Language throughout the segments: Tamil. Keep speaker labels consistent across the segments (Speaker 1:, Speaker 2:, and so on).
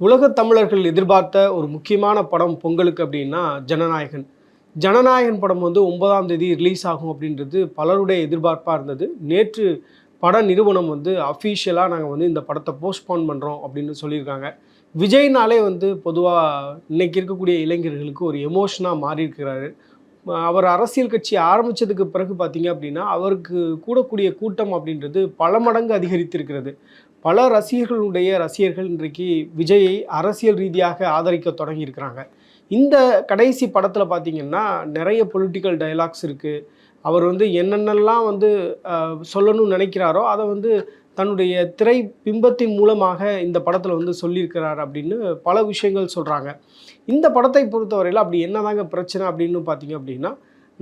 Speaker 1: உலகத் தமிழர்கள் எதிர்பார்த்த ஒரு முக்கியமான படம் பொங்கலுக்கு அப்படின்னா ஜனநாயகன். ஜனநாயகன் படம் வந்து ஒன்பதாம் தேதி ரிலீஸ் ஆகும் அப்படின்றது பலருடைய எதிர்பார்ப்பாக இருந்தது. நேற்று பட நிறுவனம் வந்து அஃபீஷியலாக நாங்கள் வந்து இந்த படத்தை போஸ்ட்போன் பண்ணுறோம் அப்படின்னு சொல்லியிருக்காங்க. விஜய்னாலே வந்து பொதுவாக இன்னைக்கு இருக்கக்கூடிய இளைஞர்களுக்கு ஒரு எமோஷனாக மாறியிருக்கிறாரு அவர் அரசியல் கட்சி ஆரம்பித்ததுக்கு பிறகு பார்த்தீங்க அப்படின்னா அவருக்கு கூடக்கூடிய கூட்டம் அப்படின்றது பல மடங்கு அதிகரித்திருக்கிறது. பல ரசிகர்களுடைய ரசிகர்கள் இன்றைக்கு விஜயை அரசியல் ரீதியாக ஆதரிக்க தொடங்கியிருக்கிறாங்க. இந்த கடைசி படத்தில் பார்த்தீங்கன்னா நிறைய பொலிட்டிக்கல் டைலாக்ஸ் இருக்குது அவர் வந்து என்னென்னலாம் வந்து சொல்லணும்னு நினைக்கிறாரோ அதை வந்து தன்னுடைய திரை பிம்பத்தின் மூலமாக இந்த படத்தில் வந்து சொல்லியிருக்கிறார் அப்படின்னு பல விஷயங்கள் சொல்கிறாங்க இந்த படத்தை பொறுத்தவரையில் அப்படி என்னதாங்க பிரச்சனை அப்படின்னு பார்த்தீங்க அப்படின்னா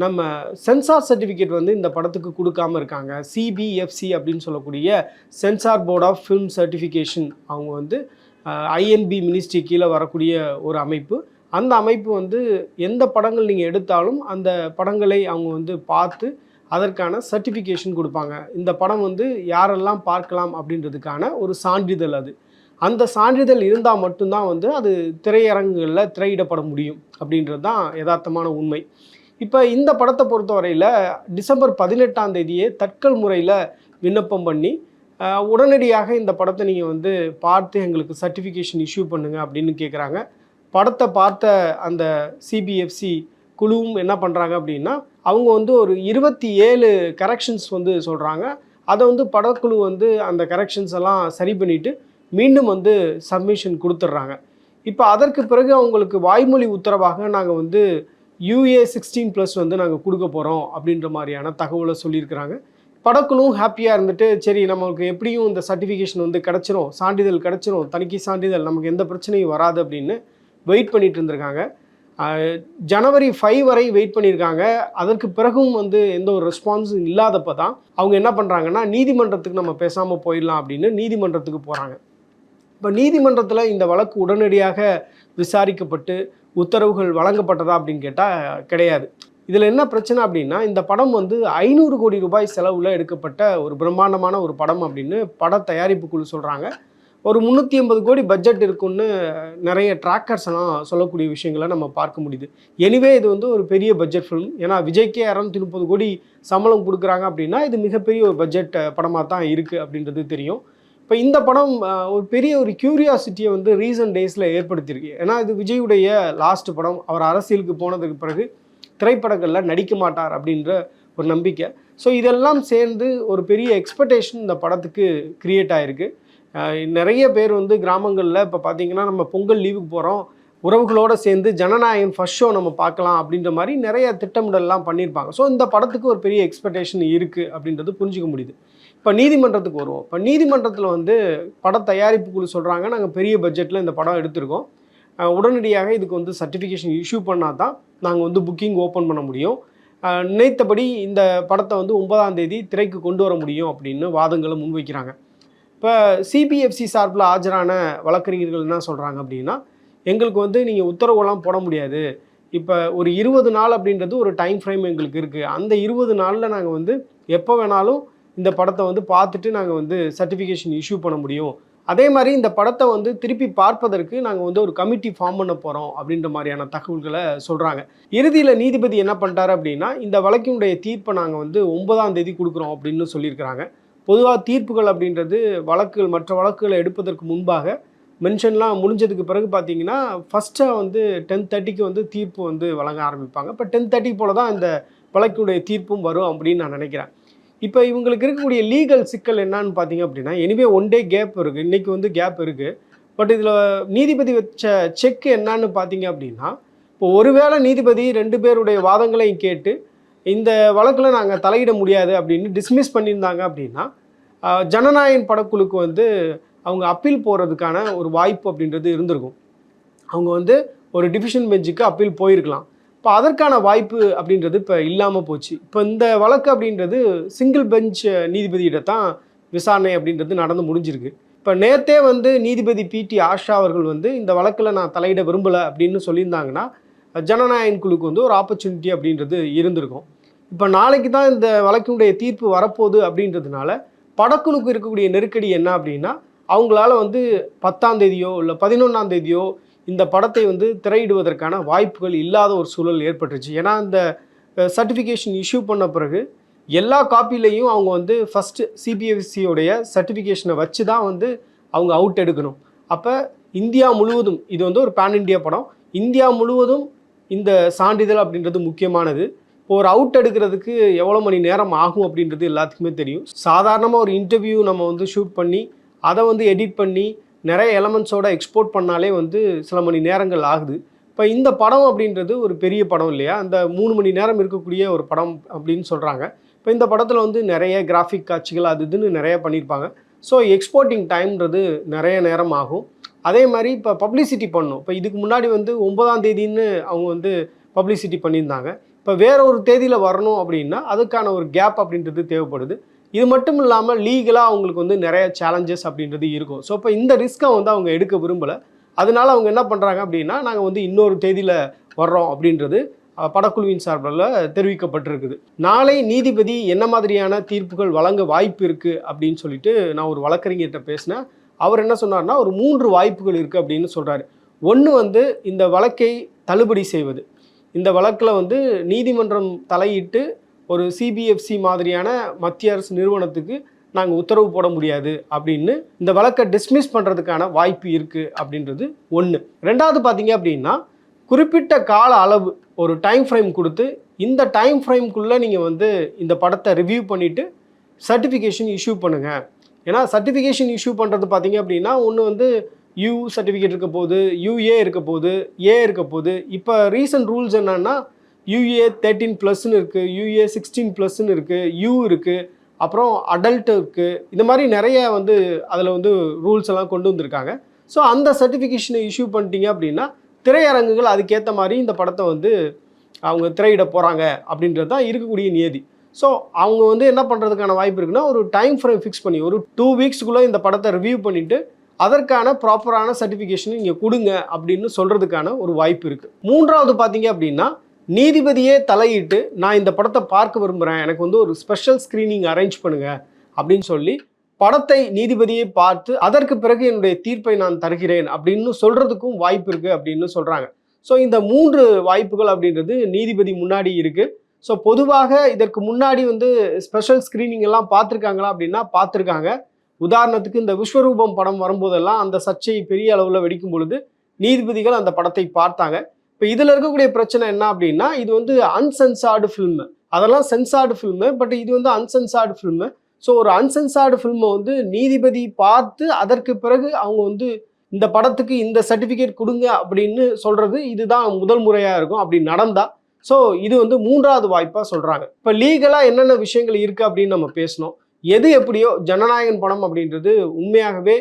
Speaker 1: நம்ம சென்சார் சர்டிஃபிகேட் வந்து இந்த படத்துக்கு கொடுக்காம இருக்காங்க. சிபிஎஃப்சி அப்படின்னு சொல்லக்கூடிய censor board of film certification அவங்க வந்து ஐஎன்பி மினிஸ்ட்ரி கீழே வரக்கூடிய ஒரு அமைப்பு. அந்த அமைப்பு வந்து எந்த படங்கள் நீங்கள் எடுத்தாலும் அந்த படங்களை அவங்க வந்து பார்த்து அதற்கான சர்டிஃபிகேஷன் கொடுப்பாங்க. இந்த படம் வந்து யாரெல்லாம் பார்க்கலாம் அப்படின்றதுக்கான ஒரு சான்றிதழ் அது. அந்த சான்றிதழ் இருந்தால் மட்டும்தான் வந்து அது திரையரங்குகளில் திரையிடப்பட முடியும் அப்படின்றது தான் யதார்த்தமான உண்மை. இப்போ இந்த படத்தை பொறுத்தவரையில் டிசம்பர் பதினெட்டாம் தேதியே தட்கல் முறையில் விண்ணப்பம் பண்ணி உடனடியாக இந்த படத்தை நீங்கள் வந்து பார்த்து எங்களுக்கு சர்டிஃபிகேஷன் இஷ்யூ பண்ணுங்கள் அப்படின்னு கேட்குறாங்க படத்தை பார்த்த அந்த சிபிஎஃப்சி குழுவும் என்ன பண்ணுறாங்க அப்படின்னா அவங்க வந்து ஒரு இருபத்தி ஏழு கரெக்ஷன்ஸ் வந்து சொல்கிறாங்க அதை வந்து படக்குழு வந்து அந்த கரெக்ஷன்ஸ் எல்லாம் சரி பண்ணிவிட்டு மீண்டும் வந்து சப்மிஷன் கொடுத்துட்றாங்க. இப்போ அதற்கு பிறகு அவங்களுக்கு வாய்மொழி உத்தரவாக நாங்கள் வந்து யூஏ சிக்ஸ்டீன் ப்ளஸ் வந்து நாங்கள் கொடுக்க போகிறோம் அப்படின்ற மாதிரியான தகவலை சொல்லியிருக்கிறாங்க. படக்குழுவும் ஹாப்பியாக இருந்துட்டு சரி நமக்கு எப்படியும் இந்த சர்டிஃபிகேஷன் வந்து கிடச்சிரும் சான்றிதழ் கிடச்சிரும் தணிக்கை சான்றிதழ் நமக்கு எந்த பிரச்சனையும் வராது அப்படின்னு வெயிட் பண்ணிட்டு இருந்திருக்காங்க. ஜனவரி ஃபைவ் வரை வெயிட் பண்ணியிருக்காங்க. அதற்கு பிறகும் வந்து எந்த ஒரு ரெஸ்பான்ஸும் இல்லாதப்ப தான் அவங்க என்ன பண்ணுறாங்கன்னா நீதிமன்றத்துக்கு நம்ம பேசாமல் போயிடலாம் அப்படின்னு நீதிமன்றத்துக்கு போகிறாங்க இப்போ நீதிமன்றத்தில் இந்த வழக்கு உடனடியாக விசாரிக்கப்பட்டு உத்தரவுகள் வழங்கப்பட்டதா அப்படின்னு கேட்டால் கிடையாது. இதில் என்ன பிரச்சனை அப்படின்னா இந்த படம் வந்து ஐநூறு கோடி ரூபாய் செலவில் எடுக்கப்பட்ட ஒரு பிரம்மாண்டமான ஒரு படம் அப்படின்னு பட தயாரிப்பு குழு சொல்கிறாங்க ஒரு முந்நூற்றி ஐம்பது கோடி பட்ஜெட் இருக்குன்னு நிறைய ட்ராக்கர்ஸ் எல்லாம் சொல்லக்கூடிய விஷயங்களை நம்ம பார்க்க முடியுது. எனிவே இது வந்து ஒரு பெரிய பட்ஜெட் ஃபிலிம் ஏன்னா விஜய்க்கே இரநூத்தி முப்பது கோடி சம்பளம் கொடுக்குறாங்க அப்படின்னா இது மிகப்பெரிய ஒரு பட்ஜெட் படமாக தான் இருக்குது அப்படின்றது தெரியும். இப்போ இந்த படம் ஒரு பெரிய ஒரு கியூரியாசிட்டியை வந்து ரீசன்ட் டேஸில் ஏற்படுத்தியிருக்கு. ஏன்னா இது விஜயுடைய லாஸ்ட் படம். அவர் அரசியலுக்கு போனதுக்கு பிறகு திரைப்படங்களில் நடிக்க மாட்டார் அப்படின்ற ஒரு நம்பிக்கை. ஸோ இதெல்லாம் சேர்ந்து ஒரு பெரிய எக்ஸ்பெக்டேஷன் இந்த படத்துக்கு கிரியேட் ஆகிருக்கு நிறைய பேர் வந்து கிராமங்களில் இப்போ பார்த்தீங்கன்னா நம்ம பொங்கல் லீவுக்கு போகிறோம் உறவுகளோடு சேர்ந்து ஜனநாயகன் ஃபர்ஸ்ட் ஷோ நம்ம பார்க்கலாம் அப்படின்ற மாதிரி நிறைய திட்டமிடல்லாம் பண்ணியிருப்பாங்க. ஸோ இந்த படத்துக்கு ஒரு பெரிய எக்ஸ்பெக்டேஷன் இருக்குது அப்படின்றது புரிஞ்சிக்க முடியுது. இப்போ நீதிமன்றத்துக்கு வருவோம். இப்போ நீதிமன்றத்தில் வந்து பட தயாரிப்பு குழு சொல்கிறாங்க நாங்கள் பெரிய பட்ஜெட்டில் இந்த படம் எடுத்திருக்கோம். உடனடியாக இதுக்கு வந்து சர்டிஃபிகேஷன் இஷ்யூ பண்ணால் தான் நாங்கள் வந்து புக்கிங் ஓப்பன் பண்ண முடியும். நினைத்தபடி இந்த படத்தை வந்து ஒன்பதாம் தேதி திரைக்கு கொண்டு வர முடியும் அப்படின்னு வாதங்களை முன்வைக்கிறாங்க. இப்போ சிபிஎஃப்சி சார்பில் ஆஜரான வழக்கறிஞர்கள் என்ன சொல்கிறாங்க அப்படின்னா எங்களுக்கு வந்து நீங்கள் உத்தரவுலாம் போட முடியாது. இப்போ ஒரு இருபது நாள் அப்படின்றது ஒரு டைம் ஃப்ரேம் எங்களுக்கு இருக்குது அந்த இருபது நாளில் நாங்கள் வந்து எப்போ வேணாலும் இந்த படத்தை வந்து பார்த்துட்டு நாங்கள் வந்து சர்டிஃபிகேஷன் இஷ்யூ பண்ண முடியும். அதே மாதிரி இந்த படத்தை வந்து திருப்பி பார்ப்பதற்கு நாங்கள் வந்து ஒரு கமிட்டி ஃபார்ம் பண்ண போகிறோம் அப்படின்ற மாதிரியான தகவல்களை சொல்கிறாங்க இறுதியில் நீதிபதி என்ன பண்ணிட்டாரு அப்படின்னா இந்த வழக்கினுடைய தீர்ப்பை நாங்கள் வந்து ஒன்பதாம் தேதி கொடுக்குறோம் அப்படின்னு சொல்லியிருக்கிறாங்க. பொதுவாக தீர்ப்புகள் அப்படின்றது வழக்குகள் மற்ற வழக்குகளை எடுப்பதற்கு முன்பாக மென்ஷன்லாம் முடிஞ்சதுக்கு பிறகு பார்த்தீங்கன்னா ஃபஸ்ட்டாக வந்து டென் தேர்ட்டிக்கு வந்து தீர்ப்பு வந்து வழங்க ஆரம்பிப்பாங்க. இப்போ டென் தேர்ட்டி போல் தான் இந்த வழக்குடைய தீர்ப்பும் வரும் அப்படின்னு நான் நினைக்கிறேன். இப்போ இவங்களுக்கு இருக்கக்கூடிய லீகல் சிக்கல் என்னன்னு பார்த்தீங்க அப்படின்னா எனிவே ஒன் டே கேப் இருக்குது இன்றைக்கி வந்து கேப் இருக்குது பட் இதில் நீதிபதி வச்ச செக் என்னன்னு பார்த்தீங்க அப்படின்னா இப்போ ஒருவேளை நீதிபதி ரெண்டு பேருடைய வாதங்களையும் கேட்டு இந்த வழக்கில் நாங்கள் தலையிட முடியாது அப்படின்னு டிஸ்மிஸ் பண்ணியிருந்தாங்க அப்படின்னா ஜனநாயகன் படக்குழுக்கு வந்து அவங்க அப்பீல் போகிறதுக்கான ஒரு வாய்ப்பு அப்படின்றது இருந்திருக்கும். அவங்க வந்து ஒரு டிவிஷன் பெஞ்சுக்கு அப்பீல் போயிருக்கலாம். இப்போ அதற்கான வாய்ப்பு அப்படின்றது இப்போ இல்லாமல் போச்சு. இப்போ இந்த வழக்கு அப்படின்றது சிங்கிள் பெஞ்ச் நீதிபதியிட்ட தான் விசாரணை அப்படின்றது நடந்து முடிஞ்சிருக்கு. இப்போ நேத்தே வந்து நீதிபதி பிடி ஆஷா அவர்கள் வந்து இந்த வழக்கில் நான் தலையிட விரும்பலை அப்படின்னு சொல்லியிருந்தாங்கன்னா ஜனநாயகன் குழுக்கு வந்து ஒரு ஆப்பர்ச்சுனிட்டி அப்படின்றது இருந்திருக்கும். இப்போ நாளைக்கு தான் இந்த வழக்கினுடைய தீர்ப்பு வரப்போகுது அப்படின்றதுனால படக்குழுக்கு இருக்கக்கூடிய நெருக்கடி என்ன அப்படின்னா அவங்களால வந்து பத்தாம் தேதியோ இல்லை பதினொன்றாம் தேதியோ இந்த படத்தை வந்து திரையிடுவதற்கான வாய்ப்புகள் இல்லாத ஒரு சூழல் ஏற்பட்டுச்சு ஏன்னா இந்த சர்டிஃபிகேஷன் இஷ்யூ பண்ண பிறகு எல்லா காப்பிலையும் அவங்க வந்து ஃபஸ்ட்டு சிபிஎஸ்சியோடைய சர்டிஃபிகேஷனை வச்சு தான் வந்து அவங்க அவுட் எடுக்கணும். அப்போ இந்தியா முழுவதும் இது வந்து ஒரு பேன் இண்டியா படம். இந்தியா முழுவதும் இந்த சான்றிதழ் அப்படின்றது முக்கியமானது. இப்போ ஒரு அவுட் எடுக்கிறதுக்கு எவ்வளோ மணி நேரம் ஆகும் அப்படின்றது எல்லாத்துக்குமே தெரியும். சாதாரணமாக ஒரு இன்டர்வியூ நம்ம வந்து ஷூட் பண்ணி அதை வந்து எடிட் பண்ணி நிறைய எலமெண்ட்ஸோட எக்ஸ்போர்ட் பண்ணாலே வந்து சில மணி நேரங்கள் ஆகுது. இப்போ இந்த படம் அப்படின்றது ஒரு பெரிய படம் இல்லையா? அந்த மூணு மணி நேரம் இருக்கக்கூடிய ஒரு படம் அப்படின்னு சொல்கிறாங்க இப்போ இந்த படத்தில் வந்து நிறைய கிராஃபிக் காட்சிகள் அது இதுன்னு நிறைய பண்ணியிருப்பாங்க. ஸோ எக்ஸ்போர்ட்டிங் டைம்ன்றது நிறைய நேரம் ஆகும். அதே மாதிரி இப்போ பப்ளிசிட்டி பண்ணும். இப்போ இதுக்கு முன்னாடி வந்து ஒன்பதாம் தேதின்னு அவங்க வந்து பப்ளிசிட்டி பண்ணியிருந்தாங்க. இப்போ வேற ஒரு தேதியில் வரணும் அப்படின்னா அதுக்கான ஒரு கேப் அப்படின்றது தேவைப்படுது. இது மட்டும் இல்லாமல் லீகலாக அவங்களுக்கு வந்து நிறைய சேலஞ்சஸ் அப்படின்றது இருக்கும். ஸோ இப்போ இந்த ரிஸ்க்கை வந்து அவங்க எடுக்க விரும்பலை. அதனால அவங்க என்ன பண்ணுறாங்க அப்படின்னா நாங்கள் வந்து இன்னொரு தேதியில் வர்றோம் அப்படின்றது படக்குழுவின் சார்பில் தெரிவிக்கப்பட்டிருக்குது. நாளை நீதிபதி என்ன மாதிரியான தீர்ப்புகள் வழங்க வாய்ப்பு இருக்குது அப்படின்னு சொல்லிட்டு நான் ஒரு வழக்கறிஞர்கிட்ட பேசினேன். அவர் என்ன சொன்னார்னா ஒரு மூன்று வாய்ப்புகள் இருக்குது அப்படின்னு சொல்கிறாரு ஒன்று வந்து இந்த வழக்கை தள்ளுபடி செய்வது. இந்த வழக்கில் வந்து நீதிமன்றம் தலையிட்டு ஒரு சிபிஎஃப்சி மாதிரியான மத்திய அரசு நிறுவனத்துக்கு நாங்கள் உத்தரவு போட முடியாது அப்படின்னு இந்த வழக்கை டிஸ்மிஸ் பண்ணுறதுக்கான வாய்ப்பு இருக்குது அப்படின்றது ஒன்று ரெண்டாவது பார்த்தீங்க அப்படின்னா குறிப்பிட்ட கால அளவு ஒரு டைம் ஃப்ரேம் கொடுத்து இந்த டைம் ஃப்ரேம்குள்ளே நீங்கள் வந்து இந்த படத்தை ரிவ்யூ பண்ணிவிட்டு சர்டிஃபிகேஷன் இஷ்யூ பண்ணுங்கள் ஏன்னா சர்டிஃபிகேஷன் இஷ்யூ பண்ணுறது பார்த்தீங்க அப்படின்னா ஒன்று வந்து யூ சர்டிஃபிகேட் இருக்க போகுது யூஏ இருக்க போகுது ஏ இருக்க போகுது. இப்போ ரீசன்ட் ரூல்ஸ் என்னன்னா யூஏ தேர்ட்டீன் ப்ளஸ்ன்னு இருக்குது யூஏ சிக்ஸ்டீன் ப்ளஸ்ன்னு இருக்குது யூ இருக்குது அப்புறம் அடல்ட் இருக்குது இந்த மாதிரி நிறைய வந்து அதில் வந்து ரூல்ஸ் எல்லாம் கொண்டு வந்திருக்காங்க. ஸோ அந்த சர்டிஃபிகேஷனை இஷ்யூ பண்ணிட்டீங்க அப்படின்னா திரையரங்குகள் அதுக்கேற்ற மாதிரி இந்த படத்தை வந்து அவங்க திரையிட போகிறாங்க அப்படின்றது தான் இருக்கக்கூடிய நியதி. ஸோ அவங்க வந்து என்ன பண்ணுறதுக்கான வாய்ப்பு இருக்குன்னா ஒரு டைம் ஃப்ரேம் ஃபிக்ஸ் பண்ணி ஒரு டூ வீக்ஸ்க்குள்ளே இந்த படத்தை ரிவ்யூ பண்ணிவிட்டு அதற்கான ப்ராப்பரான சர்டிஃபிகேஷன் நீங்கள் கொடுங்க அப்படின்னு சொல்கிறதுக்கான ஒரு வாய்ப்பு இருக்குது மூன்றாவது பார்த்தீங்க அப்படின்னா நீதிபதியே தலையிட்டு நான் இந்த படத்தை பார்க்க விரும்புகிறேன் எனக்கு வந்து ஒரு ஸ்பெஷல் ஸ்க்ரீனிங் அரேஞ்ச் பண்ணுங்க அப்படின்னு சொல்லி படத்தை நீதிபதியை பார்த்து அதற்கு பிறகு என்னுடைய தீர்ப்பை நான் தருகிறேன் அப்படின்னு சொல்கிறதுக்கும் வாய்ப்பு இருக்குது அப்படின்னு சொல்கிறாங்க ஸோ இந்த மூன்று வாய்ப்புகள் அப்படின்றது நீதிபதி முன்னாடி இருக்குது ஸோ பொதுவாக இதற்கு முன்னாடி வந்து ஸ்பெஷல் ஸ்க்ரீனிங் எல்லாம் பார்த்துருக்காங்களா அப்படின்னா பார்த்துருக்காங்க. உதாரணத்துக்கு இந்த விஸ்வரூபம் படம் வரும்போதெல்லாம் அந்த சர்ச்சை பெரிய அளவில் வெடிக்கும் பொழுது நீதிபதிகள் அந்த படத்தை பார்த்தாங்க. இப்போ இதில் இருக்கக்கூடிய பிரச்சனை என்ன அப்படின்னா இது வந்து அன்சென்சார்டு ஃபில்மு அதெல்லாம் சென்சார்டு ஃபில்மு பட் இது வந்து அன்சென்சார்டு ஃபில்மு ஸோ ஒரு அன்சென்சார்டு ஃபில்மை வந்து நீதிபதி பார்த்து அதற்கு பிறகு அவங்க வந்து இந்த படத்துக்கு இந்த சர்டிஃபிகேட் கொடுங்க அப்படின்னு சொல்கிறது இதுதான் முதல் முறையாக இருக்கும். அப்படி நடந்தா ஸோ இது வந்து மூன்றாவது வாய்ப்பாக சொல்கிறாங்க இப்போ லீகலாக என்னென்ன விஷயங்கள் இருக்குது அப்படின்னு நம்ம பேசணும். எது எப்படியோ ஜனநாயகன் படம் அப்படின்றது உண்மையாகவே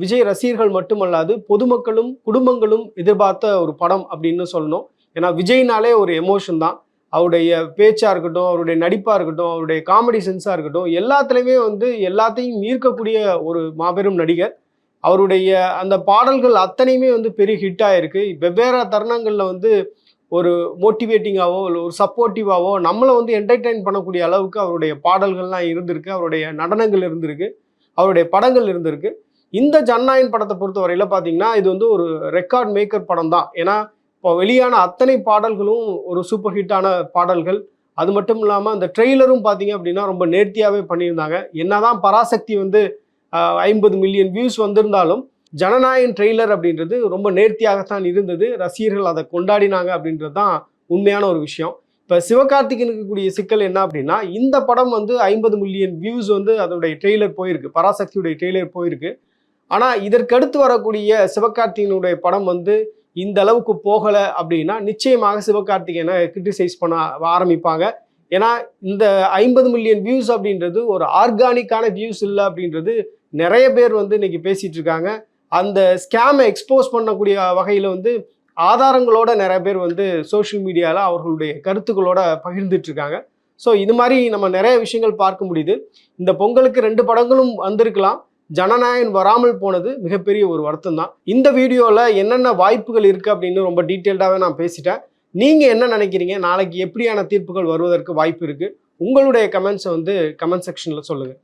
Speaker 1: விஜய் ரசிகர்கள் மட்டுமல்லாது பொதுமக்களும் குடும்பங்களும் எதிர்பார்த்த ஒரு படம் அப்படின்னு சொல்லணும். ஏன்னா விஜய்னாலே ஒரு எமோஷன் தான். அவருடைய பேச்சாக இருக்கட்டும் அவருடைய நடிப்பாக இருக்கட்டும் அவருடைய காமெடி சென்ஸாக இருக்கட்டும் எல்லாத்துலேயுமே வந்து எல்லாத்தையும் ஈர்க்கக்கூடிய ஒரு மாபெரும் நடிகர். அவருடைய அந்த பாடல்கள் அத்தனையுமே வந்து பெரிய ஹிட் ஆகிருக்கு வெவ்வேறு தருணங்களில் வந்து ஒரு மோட்டிவேட்டிங்காவோ இல்லை ஒரு சப்போர்ட்டிவாவோ நம்மளை வந்து என்டர்டெயின் பண்ணக்கூடிய அளவுக்கு அவருடைய பாடல்கள்லாம் இருந்திருக்கு. அவருடைய நடனங்கள் இருந்திருக்கு. அவருடைய படங்கள் இருந்திருக்கு. இந்த ஜன்னாயின் படத்தை பொறுத்த வரையில் பார்த்தீங்கன்னா இது வந்து ஒரு ரெக்கார்ட் மேக்கர் படம் தான் ஏன்னா இப்போ வெளியான அத்தனை பாடல்களும் ஒரு சூப்பர் ஹிட்டான பாடல்கள். அது மட்டும் இல்லாமல் அந்த ட்ரெய்லரும் பார்த்தீங்க அப்படின்னா ரொம்ப நேர்த்தியாகவே பண்ணியிருந்தாங்க. என்னதான் பராசக்தி வந்து ஐம்பது மில்லியன் வியூஸ் வந்திருந்தாலும் ஜனநாயகன் ட்ரெய்லர் அப்படின்றது ரொம்ப நேர்த்தியாகத்தான் இருந்தது. ரசிகர்கள் அதை கொண்டாடினாங்க அப்படின்றது தான் உண்மையான ஒரு விஷயம். இப்போ சிவகார்த்திகனுக்கு கூடிய சிக்கல் என்ன அப்படின்னா இந்த படம் வந்து ஐம்பது மில்லியன் வியூஸ் வந்து அதனுடைய ட்ரெய்லர் போயிருக்கு. பராசக்தியுடைய ட்ரெய்லர் போயிருக்கு. ஆனால் இதற்கடுத்து வரக்கூடிய சிவகார்த்திகனுடைய படம் வந்து இந்த அளவுக்கு போகலை அப்படின்னா நிச்சயமாக சிவகார்த்திகேயனை கிரிட்டிசைஸ் பண்ண ஆரம்பிப்பாங்க. ஏன்னா இந்த ஐம்பது மில்லியன் வியூஸ் அப்படின்றது ஒரு ஆர்கானிக்கான வியூஸ் இல்லை அப்படின்றது நிறைய பேர் வந்து இன்னைக்கு பேசிட்டு இருக்காங்க. அந்த ஸ்கேமை எக்ஸ்போஸ் பண்ணக்கூடிய வகையில் வந்து ஆதாரங்களோட நிறைய பேர் வந்து சோஷியல் மீடியாவில் அவர்களுடைய கருத்துக்களோட பகிர்ந்துட்டு இருக்காங்க. ஸோ இது மாதிரி நம்ம நிறைய விஷயங்கள் பார்க்க முடியுது. இந்த பொங்கலுக்கு ரெண்டு படங்களும் வந்திருக்கலாம். ஜனநாயகன் வராமல் போனது மிகப்பெரிய ஒரு வருத்தம் தான் இந்த வீடியோவில் என்னென்ன வாய்ப்புகள் இருக்குது அப்படின்னு ரொம்ப டீட்டெயில்டாகவே நான் பேசிட்டேன். நீங்கள் என்ன நினைக்கிறீங்க? நாளைக்கு எப்படியான தீர்ப்புகள் வருவதற்கு வாய்ப்பு இருக்குது உங்களுடைய கமெண்ட்ஸை வந்து கமெண்ட் செக்ஷனில் சொல்லுங்கள்